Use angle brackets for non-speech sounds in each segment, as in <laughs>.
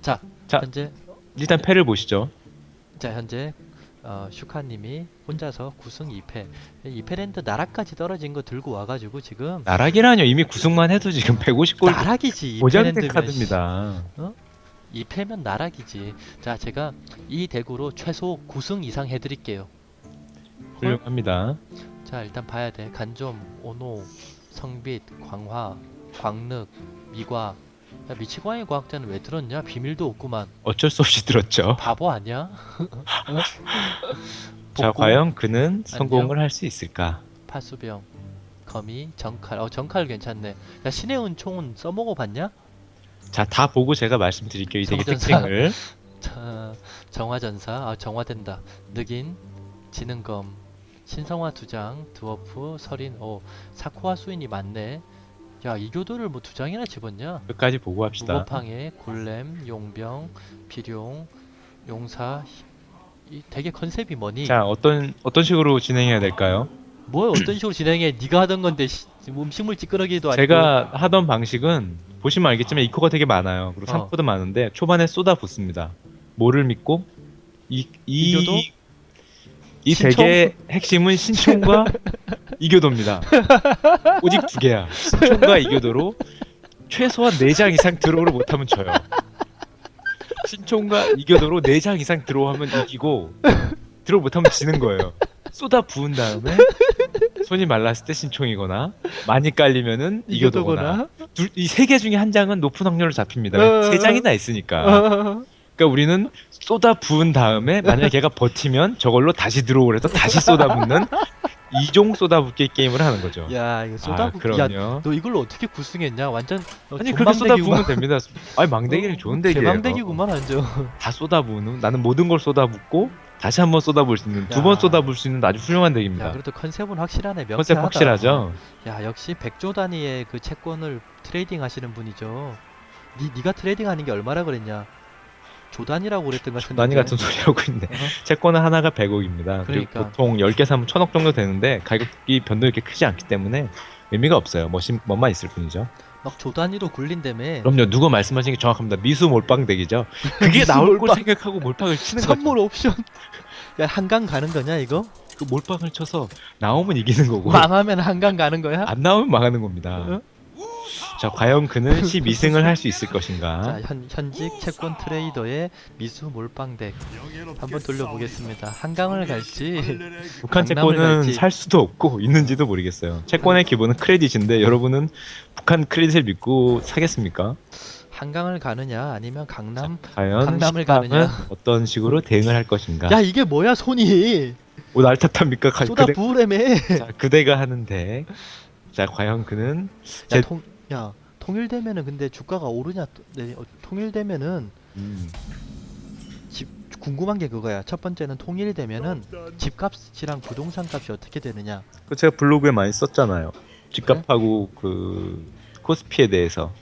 자, 자. 현재 일단 패를 보시죠. 자 현재 어, 슈카님이 혼자서 9승 2패 2패랜드 나락까지 떨어진 거 들고 와가지고 지금 나락이라뇨. 이미 구승만 해도 지금 150골 나락이지 보장된 2패랜드면 카드입니다. 2패면 나락이지 자 제가 이 대구로 최소 9승 이상 해드릴게요 훌륭합니다. 자 일단 봐야 돼 간좀 오노 성빛 광화 광륵 미과 야 미치광이 과학자는 왜 들었냐 비밀도 없구만 어쩔 수 없이 들었죠. 바보 아니야? <laughs> 자, 복구, 과연 그는 성공을 할 수 있을까? 파수병 거미 정칼 어 정칼 괜찮네 야 신의 은총은 써먹어 봤냐? 자, 다 보고 제가 말씀드릴게요. 이 덱의 정전사. 특징을. <laughs> 자, 정화전사 아 정화된다 늑인 지능검 신성화 두장 드워프 설인 오 사코와 수인이 많네 야 이교도를 뭐 두 장이나 집었냐 끝까지 보고 합시다. 무고팡에 골렘 용병 비룡 용사 이 되게 컨셉이 뭐니 자, 어떤 어떤 식으로 진행해야 될까요? 뭐 어떤 식으로 진행해 네가 하던 건데 씨, 뭐 음식물 찌끄러기도 아니고 제가 하던 방식은 보시면 알겠지만 이코가 되게 많아요. 그리고 어. 상코도 많은데 초반에 쏟아 붓습니다. 뭐를 믿고 이, 이교도? 이, 이 신총? 덱의 핵심은 신총과 <laughs> 이교도입니다. 오직 두 개야. 신총과 이교도로 최소한 4장 이상 드로우를 못하면 져요. 신총과 이교도로 4장 이상 드로우하면 이기고 드로우 못하면 지는 거예요. 쏟아 부은 다음에 손이 말랐을 때 신총이거나 많이 깔리면은 이교도거나 이세개 중에 한 장은 높은 확률로 잡힙니다. 어. 세 장이나 있으니까. 어, 그러니까 우리는 쏟아 부은 다음에 만약에 걔가 버티면 저걸로 다시 들어오를 해서 다시 쏟아 붓는 이종 쏟아 붓기 게임을 하는 거죠. 야 이거 아, 쏟아붓기 그럼요. 야너 이걸로 어떻게 구승했냐 완전 어, 아니 그렇게 쏟아 부으면 존망대기구만. 됩니다. 아니 망대기는 좋은 덱이에요. 개망대기구만 완전 다 쏟아 부는 나는 모든 걸 쏟아 붓고 다시 한 번 쏟아 부을 수 있는 두 야. 번 쏟아 부을 수 있는 아주 훌륭한 야 덱입니다. 그래도 컨셉은 확실하네 명쾌하다 컨셉 확실하죠? 야 역시 백조 단위의 그 채권을 트레이딩 하시는 분이죠 니, 니가 트레이딩 하는 게 얼마라 그랬냐 조단이라고 그랬던 것 같은데 난이 같은 소리 하고 있네. 어허. 채권은 하나가 100억입니다. 그리고 그러니까. 보통 10개 사면 1000억 정도 되는데 가격이 변동이 이렇게 크지 않기 때문에 의미가 없어요. 멋이, 멋만 있을 뿐이죠. 막 조단위로 굴린다며 그럼요. 누구 말씀하신 게 정확합니다. 미수 몰빵 덱이죠. 그게 미수 나올 걸 몰빵. 생각하고 몰빵을 치는 거죠. 선물 옵션 야 한강 가는 거냐 이거? 그 몰빵을 쳐서 나오면 이기는 거고 망하면 한강 가는 거야? 안 나오면 망하는 겁니다. 어? 자, 과연 그는 <laughs> 12승을 할 수 있을 것인가? 자 현, 현직 채권 트레이더의 미수 몰빵덱 한번 돌려보겠습니다 한강을 갈지 북한 강남을 채권은 갈지. 살 수도 없고 있는지도 모르겠어요. 채권의 기본은 크레딧인데 여러분은 북한 크레딧을 믿고 사겠습니까? 한강을 가느냐 아니면 강남 과연 강남을 식당은 가느냐? 어떤 식으로 대응을 할 것인가? 야 이게 뭐야 손이 오 날 탓합니까? 가- 쏟아 그대, 부으래매 자, 그대가 하는데 자 과연 그는 제- 야, 통, 야 통일되면은 근데 주가가 오르냐 또- 네, 어, 통일되면은 음, 집 궁금한 게 그거야 첫 번째는 통일되면은 집값이랑 부동산 값이 어떻게 되느냐 그 제가 블로그에 많이 썼잖아요. 집값하고 그 코스피에 대해서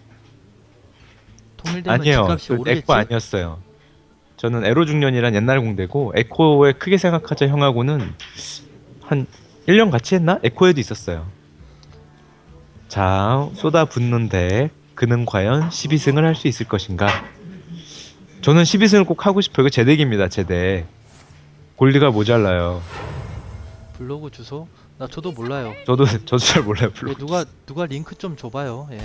통일되면 아니에요. 집값이 그 오르겠지 에코 아니었어요. 저는 에로 중년이란 옛날 공대고 에코에 크게 생각하자 형하고는 한 1년 같이 했나? 에코에도 있었어요. 자, 쏟아 붓는데 그는 과연 12승을 할 수 있을 것인가? 저는 12승을 꼭 하고 싶어요. 이거 제 덱입니다. 제 덱. 골드가 모자라요. 블로그 주소 나 저도 몰라요 저도 저도 잘 몰라요. 예, 블로그. 누가 누가 링크 좀 줘봐요 예.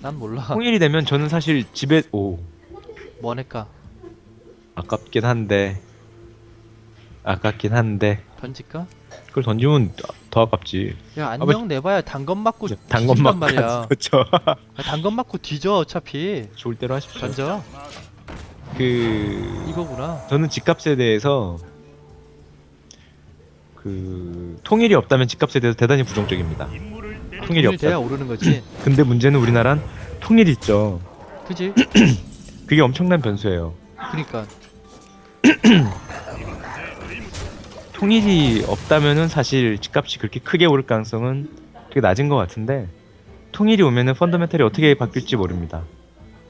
난 몰라 통일이 되면 저는 사실 집에 오 뭐니까 아깝긴 한데 아깝긴 한데 던질까? 그걸 던지면 더 아깝지. 야 뭐- 안녕 내봐야 단검 맞고 단건 뒤진단 막 말이야 <laughs> 그렇죠. 아, 단검 맞고 뒤져 어차피 좋을 대로 하십시오. 던져 그 이거구나 저는 집값에 대해서 그 통일이 없다면 집값에 대해서 대단히 부정적입니다. 통일이 통일 돼야 없다. 오르는 거지 <clears throat> 근데 문제는 우리나라는 통일이 있죠. 그지? <clears throat> 그게 엄청난 변수예요. 그니까 <clears throat> 통일이 없다면은 사실 집값이 그렇게 크게 오를 가능성은 되게 낮은 것 같은데 통일이 오면은 펀더멘탈이 어떻게 바뀔지 모릅니다.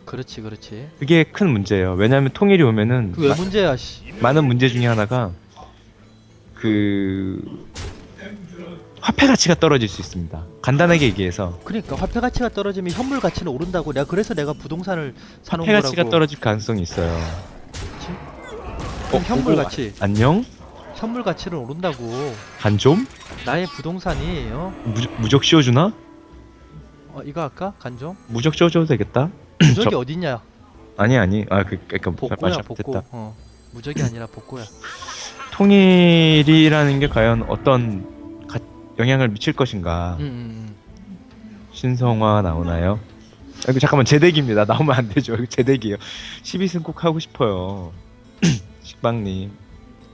그렇지 그렇지 그게 큰 문제예요. 왜냐하면 통일이 오면은 그게 왜 문제야 씨 많은 문제 중에 하나가 그 화폐 가치가 떨어질 수 있습니다. 간단하게 얘기해서 그러니까 화폐 가치가 떨어지면 현물 가치는 오른다고 내가 그래서 내가 부동산을 사놓은 화폐 거라고. 가치가 떨어질 가능성이 있어요. 그럼 어, 현물 보고 가치, 안녕? 현물 가치는 오른다고. 간 좀? 나의 부동산이 어, 무, 무적 씌워주나? 어 이거 할까? 간종? 무적 씌워줘도 되겠다? <clears throat> 무적이 저- 어딨냐? 아니 아니 아 그, 그니까 복고야 복고. 어 무적이 아니라 복고야. 통일이라는 게 과연 어떤 가- 영향을 미칠 것인가 음, 음, 신성화 나오나요? 아, 이거 잠깐만 제덱입니다 나오면 안 되죠 이거 제덱이에요 12승 꼭 하고 싶어요 <clears throat> 식빵님 음.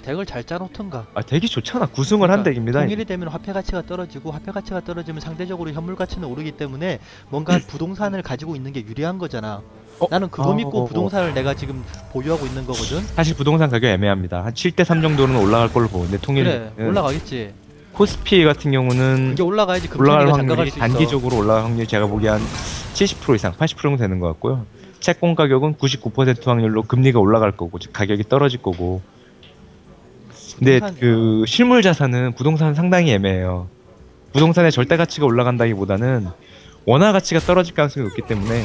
덱을 잘 짜놓던가. 아 덱이 좋잖아 9승을 한 그러니까 덱입니다 통일이 되면 화폐 가치가 떨어지고 화폐 가치가 떨어지면 상대적으로 현물 가치는 오르기 때문에 뭔가 <clears throat> 부동산을 가지고 있는 게 유리한 거잖아. 어? 나는 그거 아, 믿고 어, 어. 부동산을 내가 지금 보유하고 있는 거거든. 사실 부동산 가격 애매합니다 한 7대 3 정도는 올라갈 걸로 보는데 통일 그래 올라가겠지. 코스피 같은 경우는 이게 올라가야지 올라갈 확률이 수 있어. 단기적으로 올라갈 확률이 제가 보기에 한 70% 이상 80% 정도 되는 것 같고요 채권 가격은 99% 확률로 금리가 올라갈 거고 즉 가격이 떨어질 거고 근데 부동산- 그 실물 자산은 부동산 상당히 애매해요 부동산의 절대 가치가 올라간다기보다는 원화 가치가 떨어질 가능성이 높기 때문에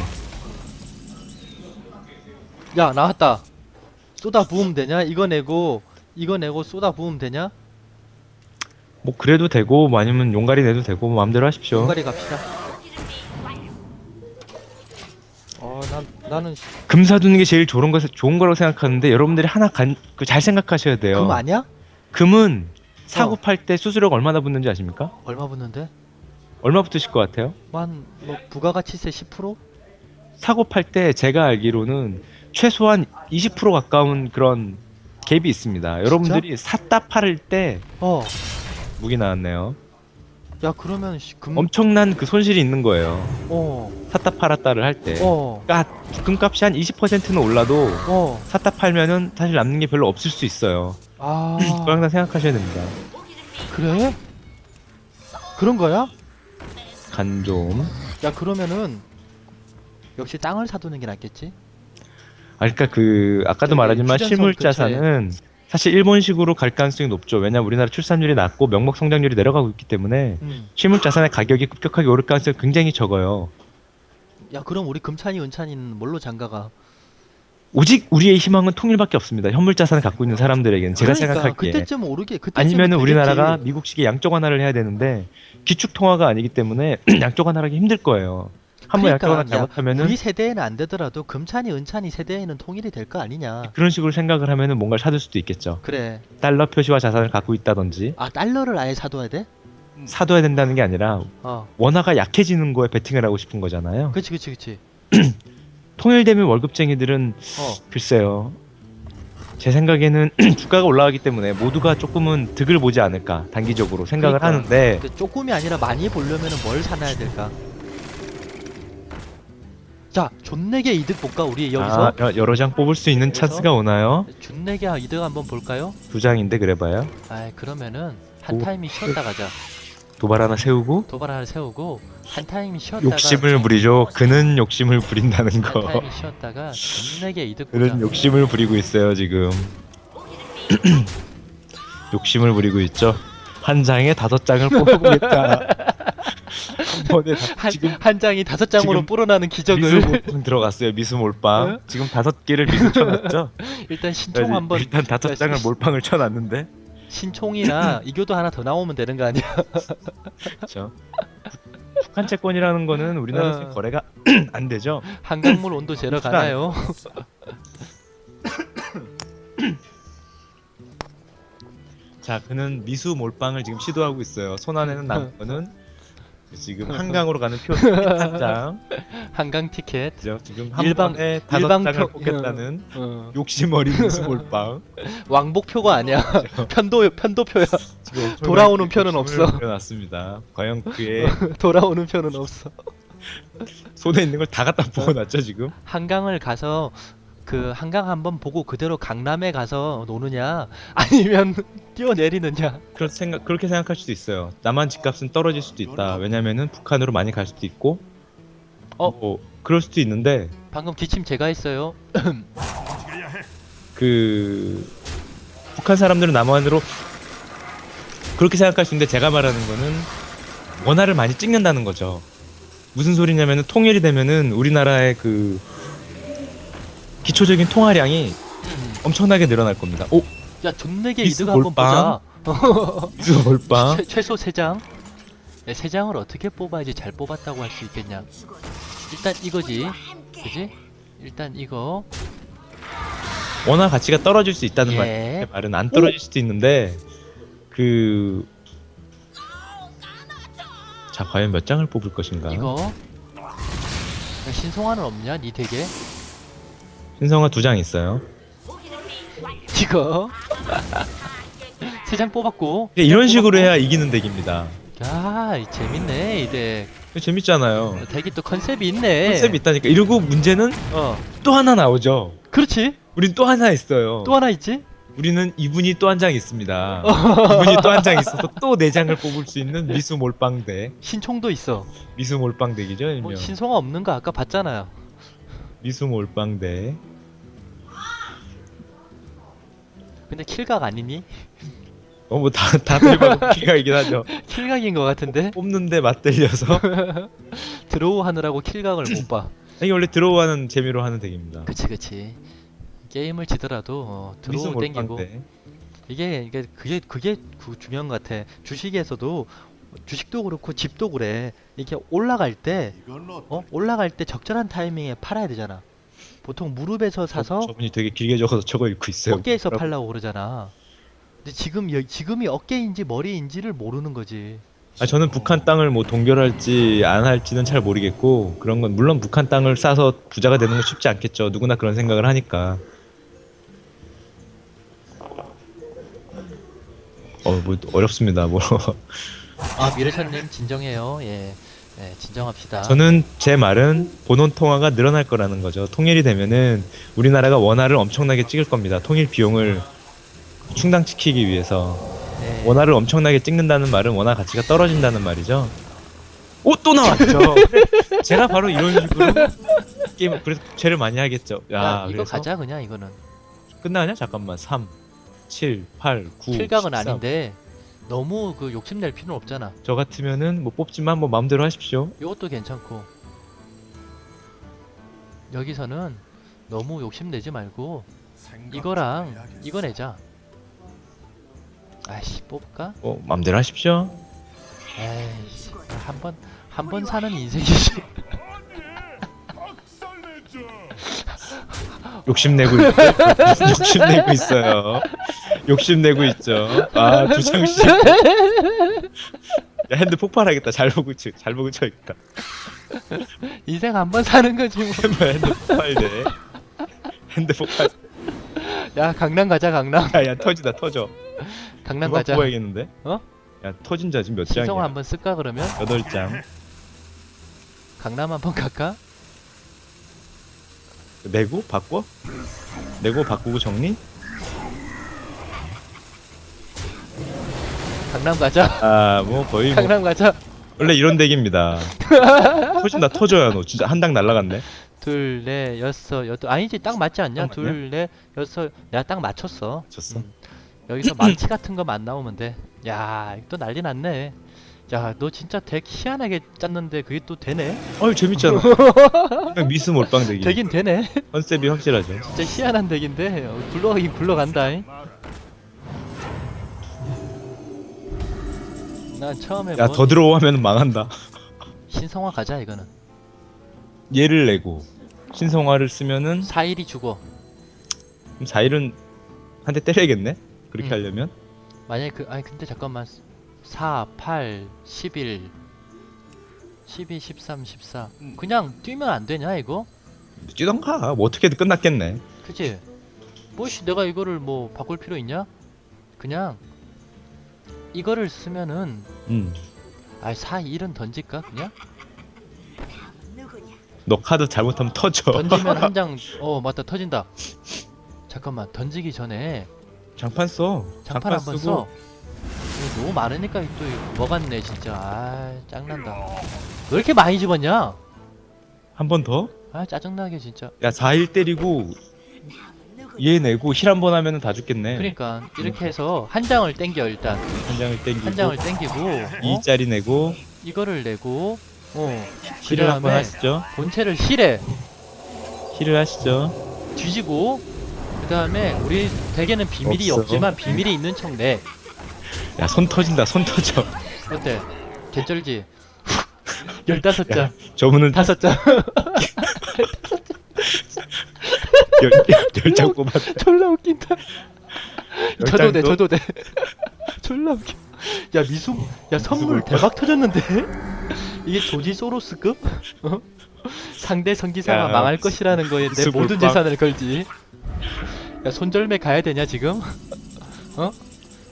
야 나왔다. 쏟아 부으면 되냐? 이거 내고 이거 내고 쏟아 부으면 되냐? 뭐 그래도 되고 뭐 아니면 용가리 내도 되고 뭐 마음대로 하십시오 용가리 갑시다. 어난 나는 금 사두는 게 제일 좋은 거 좋은 거라고 생각하는데 여러분들이 하나 간, 그 잘 생각하셔야 돼요 금 아니야? 금은 사고 어. 팔때 수수료가 얼마나 붙는지 아십니까? 얼마 붙는데? 얼마 붙으실 것 같아요? 한뭐 부가가치세 10%? 사고 팔 때 제가 알기로는 최소한 20% 가까운 그런 갭이 있습니다. 여러분들이 샀다 팔을 때 어. 무기 나왔네요. 야 그러면 씨, 금 엄청난 그 손실이 있는 거예요. 어. 샀다 팔았다를 할 때. 어. 그러니까 금값이 한 20%는 올라도 어. 샀다 팔면은 사실 남는 게 별로 없을 수 있어요. 아. 그거 항상 생각하셔야 됩니다. 그래? 그런 거야? 간 좀. 야 그러면은 역시 땅을 사두는 게 낫겠지? 아, 그러니까 그 아까도 저기 말하지만 휴전선 실물 자산은 사실 일본식으로 갈 가능성이 높죠. 왜냐면 우리나라 출산율이 낮고 명목 성장률이 내려가고 있기 때문에 음. 실물 자산의 가격이 급격하게 오를 가능성이 굉장히 적어요. 야 그럼 우리 금찬이 은찬이는 뭘로 장가가? 오직 우리의 희망은 통일밖에 없습니다. 현물 자산을 갖고 있는 사람들에게는 제가 그러니까, 생각하기에 그때쯤 오르게 그때쯤 아니면은 되겠지. 우리나라가 미국식의 양적 완화를 해야 되는데 기축 통화가 아니기 때문에 <clears throat> 양적 완화하기 힘들 거예요. 한번 그러니까, 야, 잘못하면은 우리 세대에는 안 되더라도 금찬이 은찬이 세대에는 통일이 될 거 아니냐? 그런 식으로 생각을 하면은 뭔가를 사둘 수도 있겠죠. 그래. 달러 표시와 자산을 갖고 있다든지 아 달러를 아예 사둬야 돼? 사둬야 된다는 게 아니라 어. 원화가 약해지는 거에 베팅을 하고 싶은 거잖아요. 그치 그치 그치. <clears throat> 통일되면 월급쟁이들은 어. 글쎄요. 제 생각에는 <clears throat> 주가가 올라가기 때문에 모두가 조금은 득을 보지 않을까 단기적으로 생각을 그러니까. 하는데 근데 조금이 아니라 많이 보려면은 뭘 사놔야 될까? 자, 존내게 이득 볼까 우리 여기서? 아, 여- 여러 장 뽑을 수 있는 여기서? 찬스가 오나요? 존내게 이득 한번 볼까요? 두 장인데 그래봐요. 아, 그러면은 한 오. 타임이 쉬었다 가자. 도발 하나 세우고 도발 하나 세우고 한 타임이 쉬었다가 욕심을 부리죠. 그는 욕심을 부린다는 한 거. 타임이 쉬었다가 존내게 이득 보자. 그는 욕심을 부리고 있어요 지금. <clears throat> 욕심을 부리고 있죠. 한 장에 다섯 장을 뽑아보겠다. <laughs> 한 번에 다, 한, 지금 한 장이 다섯 장으로 지금 불어나는 미수 기적을 몰빵 들어갔어요. 미수 몰빵. 어? 지금 다섯 개를 미수 쳐놨죠. <laughs> 일단 신총 한번 일단 다섯 야, 장을 시- 몰빵을 쳐놨는데. 신총이나 <clears throat> 이교도 하나 더 나오면 되는 거 아니야? 그렇죠. 북한 채권이라는 거는 우리나라에서 어. 거래가 <clears throat> 안 되죠. 한강물 온도 재러 그렇구나. 가나요? <clears throat> 자, 그는 미수 몰빵을 지금 시도하고 있어요. 손 안에는 남은 거는 지금 <laughs> 한강으로 가는 표한 장. <laughs> 한강 티켓. 그죠? 지금 한 일방- 번에 다섯 일방 장을 표- 뽑겠다는 어. 욕심 어린 미수 몰빵. 왕복표가 아니야. <laughs> 편도 편도표야. 지금 돌아오는 표는 욕심을 없어. 부려놨습니다. 과연 그의 돌아오는 표는 없어. 손에 있는 걸 다 갖다 부어놨죠 지금. 한강을 가서 그 한강 한번 보고 그대로 강남에 가서 노느냐 <laughs> 아니면 뛰어내리느냐. 그렇 생각 그렇게 생각할 수도 있어요. 남한 집값은 떨어질 수도 있다. 왜냐면은 북한으로 많이 갈 수도 있고. 어? 뭐 그럴 수도 있는데 방금 기침 제가 했어요. <clears throat> 그 북한 사람들은 남한으로 그렇게 생각할 수 있는데 제가 말하는 거는 원화를 많이 찍는다는 거죠. 무슨 소리냐면은 통일이 되면은 우리나라의 그 기초적인 통화량이 음. 엄청나게 늘어날 겁니다. 오, 야 존내게 미스 이득 한번. 보자. 이거. <laughs> 최, 최소 세 장. 네, 세 장을 어떻게 뽑아야지 잘 뽑았다고 할 수 있겠냐? 일단 이거지, 그지? 일단 이거. 원화 가치가 떨어질 수 있다는 말. 예. 제 말은 안 떨어질 수도 있는데 그. 자 과연 몇 장을 뽑을 것인가? 이거. 야, 신성화는 없냐? 니 덱에? 신성화 두장 있어요. 이거. <laughs> 세 장 뽑았고. 이런 식으로 해야 이기는 덱입니다. 야, 이 재밌네 이 덱. 이거 재밌잖아요. 어, 덱이 또 컨셉이 있네. 컨셉이 있다니까. 이러고 문제는 어, 또 하나 나오죠. 그렇지. 우린 또 하나 있어요. 또 하나 있지? 우리는 이분이 또 한 장 있습니다. <laughs> 이분이 또 한 장 있어서 또 네 장을 뽑을 수 있는 미수 몰빵대. 신총도 있어. 미수 몰빵대기죠, 일명. 뭐 신성화 없는 거 아까 봤잖아요. 미수 몰빵대. 근데 킬각 아니니? 어, 뭐 다, 다들 봐도 기가이긴 하죠. 킬각인 것 같은데? 뽑는데 맞들려서. <laughs> 드로우 하느라고 킬각을 못 봐. 이게 원래 들어오는 재미로 하는 덱입니다. 그치 그치. 게임을 지더라도 어, 드로우 땡기고. 이게 이게 그게 그게 그 중요한 것 같아. 주식에서도 주식도 그렇고 집도 그래. 이게 올라갈 때 어? 올라갈 때 적절한 타이밍에 팔아야 되잖아. 보통 무릎에서 사서 저, 저분이 되게 길게 적어서 저거 읽고 있어요. 어깨에서. 팔라고 그러잖아. 근데 지금 여, 지금이 어깨인지 머리인지를 모르는 거지. 아, 저는 북한 땅을 뭐 동결할지 안 할지는 잘 모르겠고 그런 건 물론 북한 땅을 싸서 부자가 되는 건 쉽지 않겠죠. 누구나 그런 생각을 하니까. 어, 뭐 어렵습니다. 뭐 아 미래천님 진정해요. 예, 예 진정합시다. 저는 제 말은 본원 통화가 늘어날 거라는 거죠. 통일이 되면은 우리나라가 원화를 엄청나게 찍을 겁니다. 통일 비용을 충당시키기 위해서 네. 원화를 엄청나게 찍는다는 말은 원화 가치가 떨어진다는 말이죠. 오 또 나왔죠. <laughs> 제가 바로 이런 식으로 게임 그래서 죄를 많이 하겠죠. 야, 야, 이거 그래서 가자 그냥 이거는. 끝나냐? 잠깐만 3, 7, 8, 9, 킬각은 13. 아닌데 너무 그 욕심낼 필요는 없잖아. 저 같으면은 뭐 뽑지만 뭐 마음대로 하십시오. 이것도 괜찮고 여기서는 너무 욕심내지 말고 이거랑 이거 내자. 아이씨 뽑을까? 뭐 마음대로 하십시오. 에이씨 한번 한 번 사는 인생이지. 욕심내고 있, <laughs> 욕심내고 있어요. 욕심내고 있죠. 아, 두 장씩. 야, 핸드 폭발하겠다. 잘 보고 쳐, 잘 보고 쳐야겠다. 인생 한 번 사는 거지 뭐. <laughs> 핸드 폭발돼. 핸드 폭발. 야 강남 가자 강남. 야, 야, 터지다, 터져. 강남 가자. 뽑아야겠는데? 어? 야, 터진 자 지금 몇 신성 장이야? 한번 쓸까 그러면? 여덟 장. 강남 한번 갈까? 내고 바꿔? 내고 바꾸고 정리? 강남 가자. 아, 뭐 거의 뭐 강남 가자. 원래 이런 덱입니다. 터진다, 터져야 너 진짜 한 당 날라갔네. 둘, 넷, 여섯, 여덟. 아니지 딱 맞지 않냐? 딱 맞냐? 둘, 넷, 여섯. 내가 딱 맞췄어. 졌어. 음. 여기서 망치 같은 거만 나오면 돼. 야, 또 난리 났네. 야, 너 진짜 덱 희한하게 짰는데 그게 또 되네? 어이 재밌잖아. <laughs> 그냥 미스 몰빵 덱이. 되긴 되네. 컨셉이 확실하죠. 진짜 희한한 덱인데 어, 굴러가긴 굴러간다. 잉 난 처음에 야뭐더 들어오면 망한다. 신성화 가자 이거는. 얘를 내고 신성화를 쓰면은 4일이 죽어. 4일은 한 대 때려야겠네. 그렇게 음. 하려면 만약에 그 아니 근데 잠깐만 4, 8, 11 12, 13, 14 그냥 뛰면 안 되냐 이거? 뛰던가. 뭐 어떻게든 끝났겠네. 그치? 뭐씨 내가 이거를 뭐 바꿀 필요 있냐? 그냥 이거를 쓰면은 음. 아 4, 1은 던질까 그냥? 너 카드 잘못하면 터져. 던지면 한 장 <laughs> 어 맞다 터진다 잠깐만 던지기 전에 장판 써. 장판 한번 써 이거 너무 많으니까 또 이거 먹었네 진짜 아 짱난다 왜 이렇게 많이 집었냐? 한 번 더? 아 짜증나게 진짜 야 4일 때리고 얘 내고 힐 한 번 하면은 다 죽겠네. 그러니까 이렇게 해서 한 장을 땡겨 일단 한 장을 땡기고 한 장을 땡기고 어? 2짜리 내고 이거를 내고 어 힐을 한 번 그다음에 하시죠. 본체를 힐에 힐을 하시죠. 뒤지고 그 다음에 우리 대개는 비밀이 없어. 없지만 비밀이 있는 척내 야 손 터진다. 손 터져. 어때? 개쩔지? 열다섯 장 야, 저분은 다섯 장 <laughs> 열장 뽑았다. 졸라 웃긴다 열 저도 돼? 저도 돼 졸라 웃겨 야 미수 야 선물 대박 터졌는데 이게 조지 소로스급? 어? 상대 성기사가 야, 망할 것이라는 거에 내 모든 몰빵. 재산을 걸지 야 손절매 가야 되냐 지금? 어?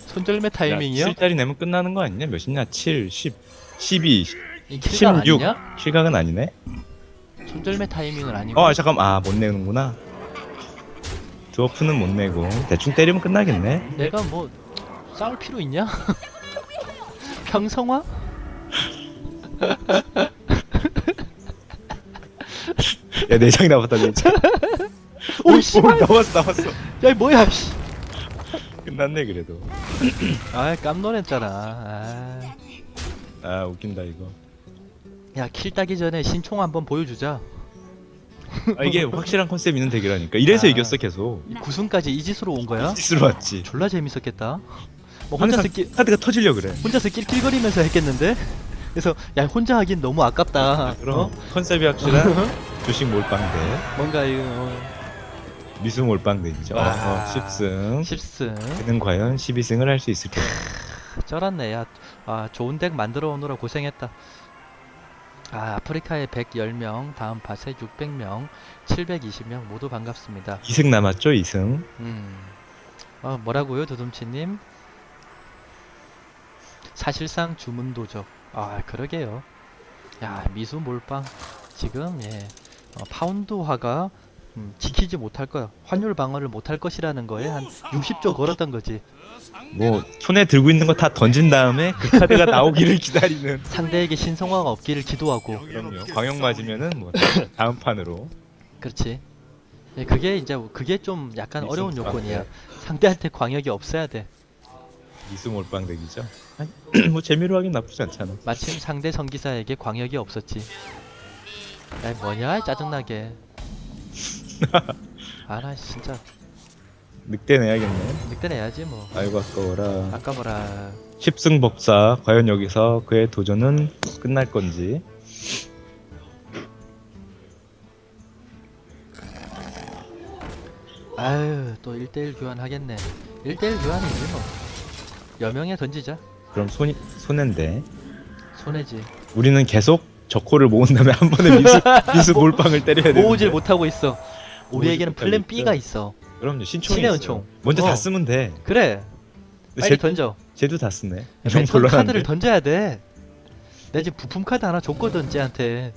손절매 타이밍이요? 7짜리 내면 끝나는 거 아니냐? 몇이냐? 7, 10, 12. 이 킬각 16. 아니냐? 실각은 아니네. 손절매 타이밍은 아니고 어, 잠깐. 아, 못 내는구나. 드워프는 못 내고 대충 때리면 끝나겠네. 내가 뭐 싸울 필요 있냐? <laughs> 평성화? 야, 내장 나왔다, 내장. 오 오, 씨발! 나왔어, 나왔어. 야 뭐야 씨. 끝났네, 그래도. <clears throat> 아 깜놀했잖아. 아. 아, 웃긴다, 이거. 야 킬 따기 전에 신총 한번 보여주자. 아, 이게 확실한 컨셉 있는 덱이라니까. 이래서 아. 이겼어, 계속. 이 구승까지 이 짓으로 온 거야? 짓으로 왔지. 졸라 재밌었겠다. 뭐 혼자서 항상 낄 카드가 터지려 그래. 혼자서 낄낄거리면서 했겠는데? 그래서 야 혼자 하긴 너무 아깝다. 그럼 어? 컨셉이 확실한 <laughs> 조식 몰빵대. 뭔가 이거 어, 미수 몰빵대이죠. 와. 어, 10승. 10승 그는 과연 12승을 할 수 있을까? 쩔었네. 야, 아 좋은 덱 만들어 오느라 고생했다. 아 아프리카에 110명, 다음 밭에 600명, 720명 모두 반갑습니다. 2승 남았죠, 2승. 음, 아 뭐라고요, 두둠치님? 사실상 주문 도적. 아 그러게요. 야 미수 몰빵 지금 예 어, 파운드화가 음, 지키지 못할 거야. 환율 방어를 못할 것이라는 거에 한 60조 걸었던 거지. 뭐 손에 들고 있는 거 다 던진 다음에 그 카드가 <laughs> 나오기를 기다리는. 상대에게 신성화가 없기를 기도하고. 그럼요. 광역 맞으면은 뭐 다음 판으로. 그렇지. 예, 그게 이제 그게 좀 약간 미수 어려운 몰빵, 요건이야. 네. 상대한테 광역이 없어야 돼. 미수 몰빵덱이죠. 아니, <clears throat> 뭐 재미로 하긴 나쁘지 않잖아. 마침 상대 성기사에게 광역이 없었지. 야 뭐냐 짜증나게. <laughs> 아나 진짜 늑대 내야겠네. 늑대 내야지 뭐. 아이고 아까워라. 아까워라. 10승 법사. 과연 여기서 그의 도전은 끝날 건지. 아유 또 1대1 교환 하겠네. 1대1 교환이지 뭐. 여명에 던지자. 그럼 손이 손해인데. 손해지. 우리는 계속 저코를 모은 다음에 한 번에 미수 <laughs> 미수 몰빵을 때려야 되는데. 모으질 못하고 있어. 우리에게는 못하고 플랜 있죠. B가 있어. 그럼요. 신총이 신의 있어요. 은총. 먼저 어. 다 쓰면 돼. 그래. 근데 빨리 쟤, 던져. 쟤도 다 쓰네. 맨형 처음 곤란한데. 카드를 던져야 돼. 내 지금 부품 카드 하나 줬거든 쟤한테.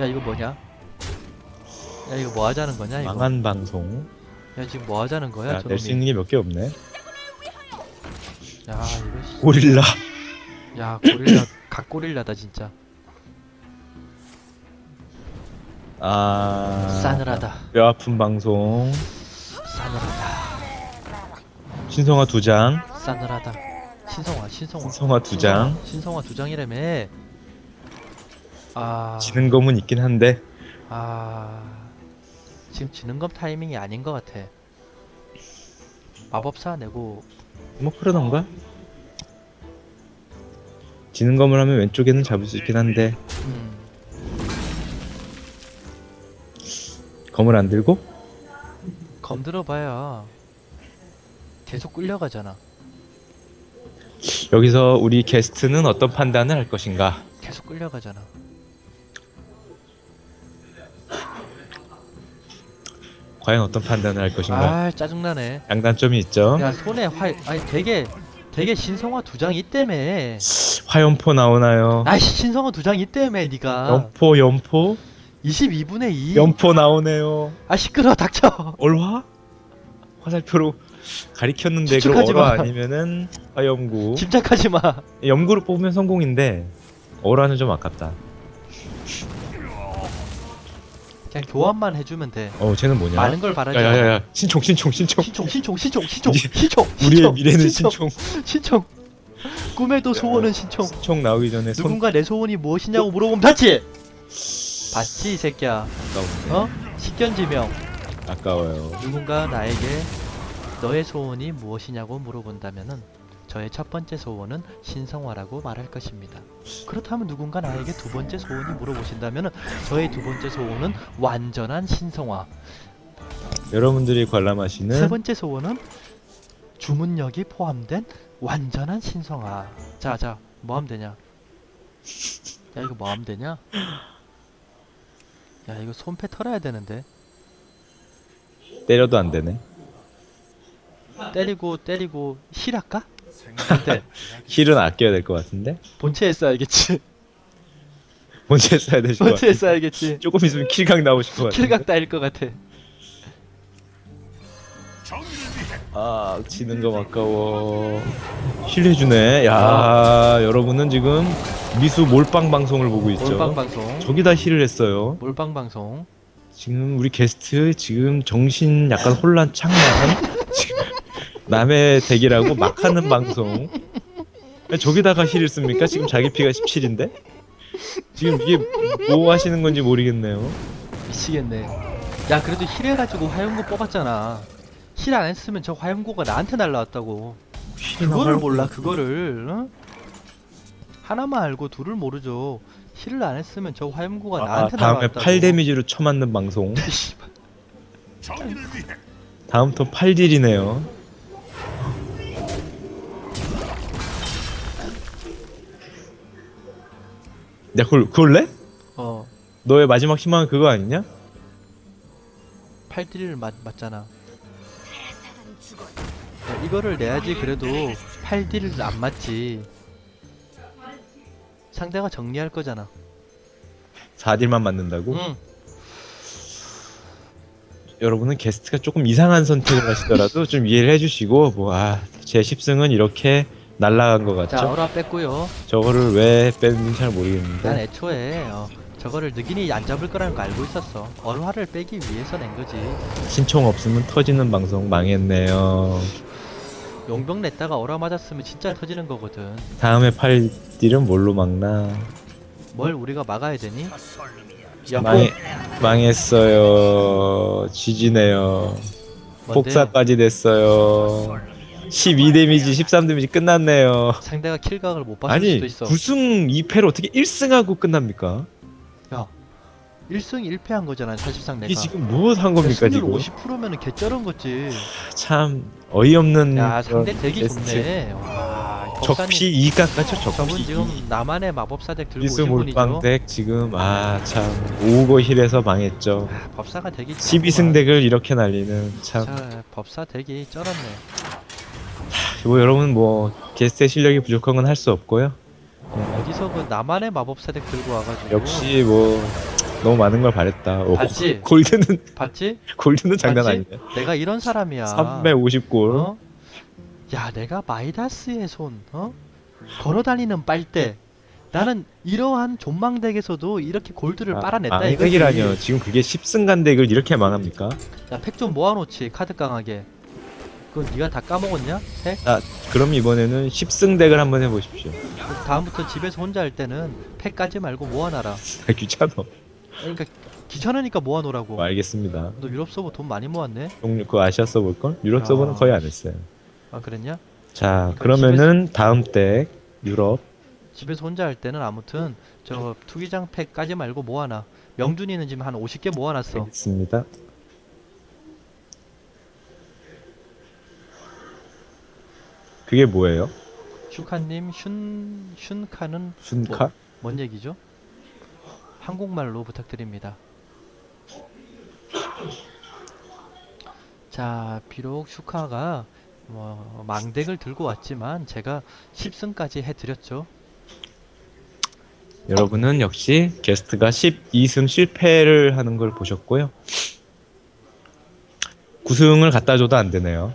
야 이거 뭐냐? 야 이거 뭐 하자는 거냐 이거? 망한 방송. 야 지금 뭐 하자는 거야 야, 낼수 저놈이? 있는 게몇 개 없네. 야 이거 씨. 고릴라. 야 고릴라 각 고릴라다 진짜. 아. 싸늘하다. 뼈 아픈 방송. 싸늘하다. 신성화 두 장. 싸늘하다. 신성화 신성화. 신성화 두 장. 신성화 두 장이라며. 아. 지는 검은 있긴 한데. 아 지금 지는 검 타이밍이 아닌 것 같아. 마법사 내고 뭐 그러던가. 지는 검을 하면 왼쪽에는 잡을 수 있긴 한데 검을 안 들고 검 들어봐야 계속 끌려가잖아. 여기서 우리 게스트는 어떤 판단을 할 것인가? 계속 끌려가잖아. 과연 어떤 판단을 할 것인가? 아 짜증나네. 장단점이 있죠. 야 손에 활 아니 되게 되게 신성화 두 장 있다며. 화염포 나오나요? 아이씨 신성화 두 장 있다며 니가. 연포 연포 22분의 2. 연포 나오네요. 아 시끄러 닥쳐. 얼화? 화살표로 가리켰는데 그럼 추측하지 얼화 마. 아니면은 화염구. 짐작하지 마. 염구를 뽑으면 성공인데 얼화는 좀 아깝다. 그냥 교환만 해주면 돼. 어 쟤는 뭐냐? 많은 걸 바라지. 야야야야 신총 신총 신총. 신총 신총 신총 신총 우리- 신총 우리의 미래는 신총 신총. 신총 꿈에도 소원은 신총 신총 나오기 전에 손 누군가 내 소원이 무엇이냐고 물어보면 봤지? 봤지 이 새끼야 아까운데. 어? 식견지명 아까워요. 누군가 나에게 너의 소원이 무엇이냐고 물어본다면은 저의 첫 번째 소원은 신성화라고 말할 것입니다. 그렇다면 누군가 나에게 두 번째 소원이 물어보신다면은 저의 두 번째 소원은 완전한 신성화. 여러분들이 세 관람하시는 번째 소원은 주문력이 포함된 완전한 신성화. 자, 자, 뭐 하면 되냐? 야, 이거 뭐 하면 되냐? 야, 이거 손패 털어야 되는데. 때려도 안 되네. 때리고 때리고 힐 할까? 근데 힐은 아껴야 될 것 같은데. 본체에 써야겠지. 본체 써야 되실 것. 본체에 써야겠지. 조금 있으면 킬각 나오실 것 같아. 킬각 따일 것 같아. 아 지는 거 아까워. 힐 해주네. 야 여러분은 지금 미수 몰빵 방송을 보고 있죠. 몰빵 방송. 저기다 힐을 했어요. 몰빵 방송. 지금 우리 게스트 지금 정신 약간 혼란 창란 <laughs> 지금 남의 대기라고 막 하는 방송 저기다가 힐을 씁니까? 지금 자기 피가 17인데 지금 이게 뭐 하시는 건지 모르겠네요 미치겠네. 야, 그래도 힐 해가지고 화염구 뽑았잖아. 힐 안 했으면 저 화염구가 나한테 날라왔다고. 그거를 몰라 그거를 어? 하나만 알고 둘을 모르죠. 힐을 안 했으면 저 화염구가 아, 나한테 다음에 날아왔다고. 8 데미지로 쳐맞는 방송. 씨발. 다음 턴 8딜이네요. 야 그걸, 그걸래? 어. 너의 마지막 희망은 그거 아니냐? 8딜을 맞, 맞잖아. 야, 이거를 내야지 그래도 8딜을 안 맞지 상대가 정리할 거잖아. 4딜만 맞는다고? 응. 여러분은 게스트가 조금 이상한 선택을 하시더라도 좀 이해를 해주시고 뭐아제 10승은 이렇게 날라간 것자 같죠? 어라 뺐고요. 저거를 왜 뺐는지 잘 난 모르겠는데. 애초에 어, 저거를 느긴이 안 잡을 거라는 거 알고 있었어. 얼화를 빼기 위해서 낸 거지. 신청 없으면 터지는 방송 망했네요 용병 냈다가 얼화 맞았으면 진짜 터지는 거거든 다음에 8딜은 뭘로 막나 뭘 우리가 막아야 되니? 야, 망해, 망했어요 지지네요 뭔데? 폭사까지 됐어요 12 데미지 13 데미지 끝났네요 상대가 킬각을 못 봤을 아니 수도 있어. 9승 2패로 어떻게 1승하고 끝납니까? 야, 1승 1패 한 거잖아 사실상 내가. 이게 지금 무엇 한 겁니까 승률 지금? 50%면은 개쩔은 거지. 참 어이없는 야, 상대 덱이 게스트. 좋네. 와, 적시 이각 같죠 저분 적시 지금 나만의 마법사 덱 들고 미스 오신 분이죠. 몰빵덱 지금 아 참 오고 힐에서 망했죠 아, 법사가 덱이 12승 덱을 이렇게 날리는 참 자, 법사 덱이 쩔었네. 뭐 여러분 뭐 게스트의 실력이 부족한 건 할 수 없고요 어디서 그 나만의 마법사 덱 들고 와가지고. 역시 뭐 너무 많은 걸 바랬다 오, 봤지? <laughs> 골드는 봤지? 골드는 장난 봤지? 아니네 내가 이런 사람이야. 350골 어? 야, 내가 마이다스의 손, 어? 걸어다니는 빨대. 나는 이러한 존망덱에서도 이렇게 골드를 빨아냈다 이거지. 망덱이라뇨 지금 그게 10승간 덱을 이렇게 망합니까? 야, 팩 좀 모아놓지 카드 강하게. 그건 네가 다 까먹었냐? 팩? 그럼 이번에는 10승 덱을 한번 해보십시오 다음부터 집에서 혼자 할 때는 팩 까지 말고 모아놔라. 아, 귀찮아 그러니까 귀찮으니까 모아놓으라고. 뭐 알겠습니다 너 유럽 서버 돈 많이 모았네? 용 그거 아시아 서볼걸? 유럽 아. 서버는 거의 안 했어요 아 그랬냐? 자 그러니까 그러면은 다음 덱 유럽 집에서 혼자 할 때는 아무튼 저 투기장 팩 까지 말고 모아놔. 명준이는 지금 한 50개 모아놨어. 알겠습니다 그게 뭐예요? 슈카님 슌 슌카는 순카? 뭔 얘기죠? 한국말로 부탁드립니다. 자, 비록 슈카가 뭐 망덱을 들고 왔지만 제가 10승까지 해드렸죠. 여러분은 역시 게스트가 12승 실패를 하는 걸 보셨고요 9승을 갖다 줘도 안 되네요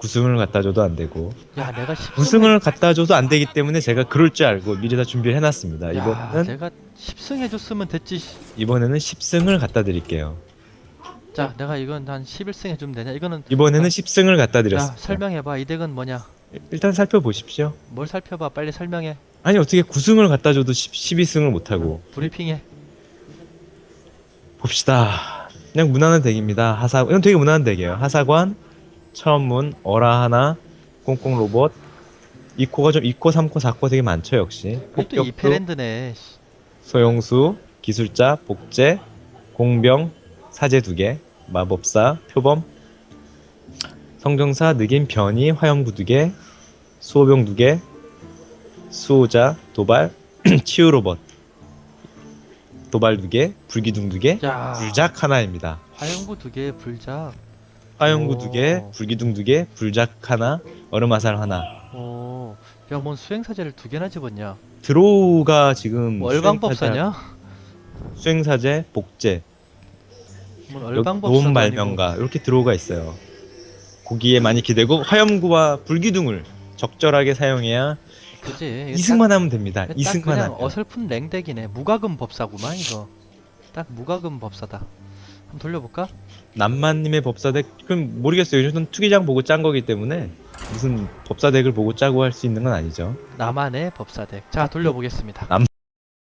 구승을 갖다 줘도 안 되고 야 내가 10승을 구승을 갖다 줘도 안 되기 때문에 제가 그럴 줄 알고 미리 다 준비를 해놨습니다. 야, 이번에는 내가 10승 해줬으면 됐지 씨. 이번에는 10승을 갖다 드릴게요. 자 내가 이건 한 11승 해주면 되냐 이거는 이번에는 10승을 갖다 야 드렸습니다. 설명해봐 이 덱은 뭐냐 일단 살펴보십시오. 뭘 살펴봐 빨리 설명해 아니 어떻게 9승을 갖다 줘도 10, 12승을 못 하고 브리핑해 봅시다. 그냥 무난한 덱입니다. 하사 이건 되게 무난한 덱이에요. 하사관, 처음문, 어라 하나, 꽁꽁 로봇. 2코가 좀 2코, 3코, 4코 되게 많죠 역시. 또 폭격수, 이페랜드네 씨. 소용수, 기술자, 복제, 공병, 사제 두 개, 마법사, 표범, 성경사, 늑인, 변이, 화염구 두 개, 수호병 두 개, 수호자, 도발, <clears throat> 치유 로봇, 도발 두 개, 불기둥 두 개, 야 불작 하나입니다. 화염구 두 개 불작 화염구 오. 두 개, 불기둥 두 개, 불작 하나, 얼음화살 하나. 오야뭔 수행사제를 두 개나 집었냐? 드로우가 지금 뭐 얼방법사냐 수행사제, 수행사제, 복제, 뭔 도움 얼방법사도 발명가. 이렇게 드로우가 있어요. 거기에 많이 기대고 화염구와 불기둥을 적절하게 사용해야 그지? 이거 2승만 하면 됩니다. 딱, 2승만 그냥 하면. 어설픈 랭덱이네. 무과금 법사구만 이거. 딱 무과금 법사다. 한번 돌려볼까 남만님의 법사덱 그럼 모르겠어요. 저는 투기장 보고 짠 거기 때문에 무슨 법사덱을 보고 짜고 할 수 있는 건 아니죠. 나만의 법사덱 자 돌려보겠습니다 남-